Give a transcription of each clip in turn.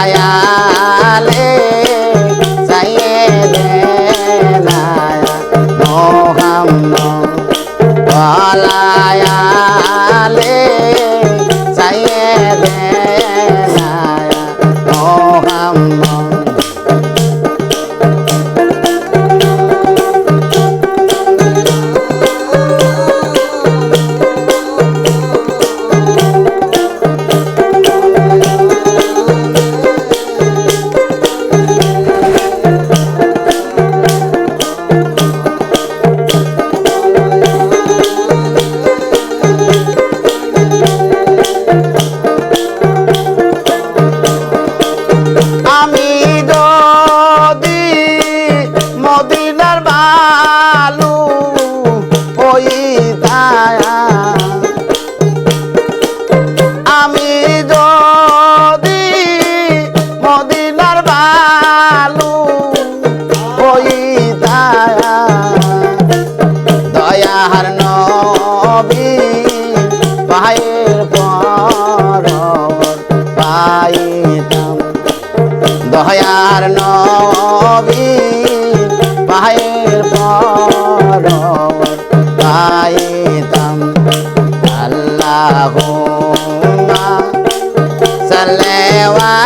ai, ai. বালু ওই দয়া। দয়াহার নবী পায়ের পর পাইতাম। দয়ার নবী পায়ের পর পাইতাম। আল্লাহ সালেওয়া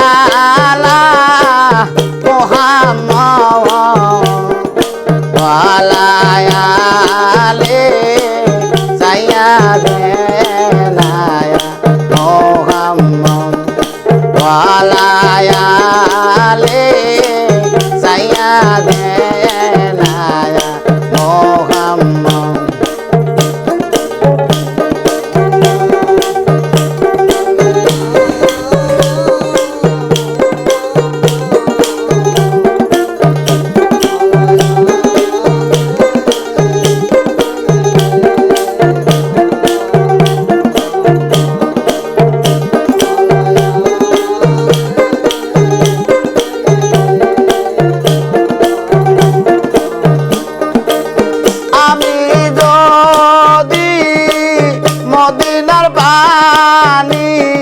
জানি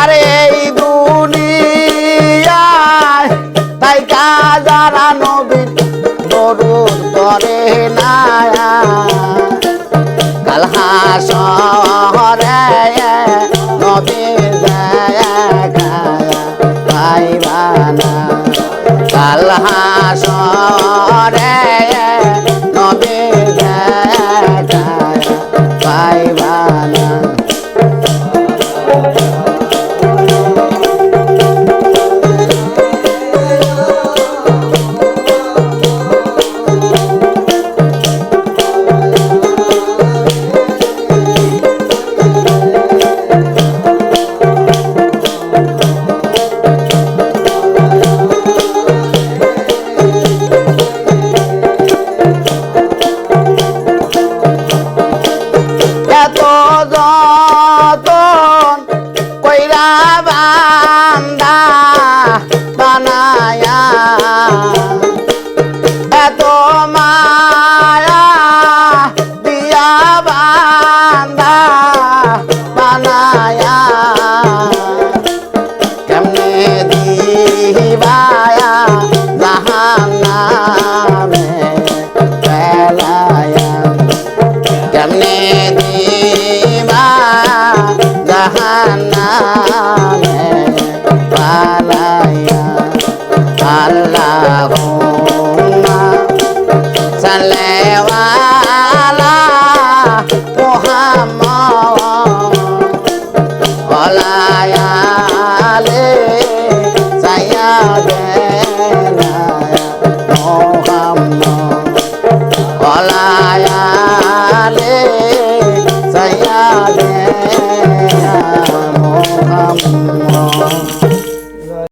আরে এই দুনিয়ায় তাই যারা নবীন গরুর করে না। কালহাস নবী দেখা পাইবানা কালহা llama.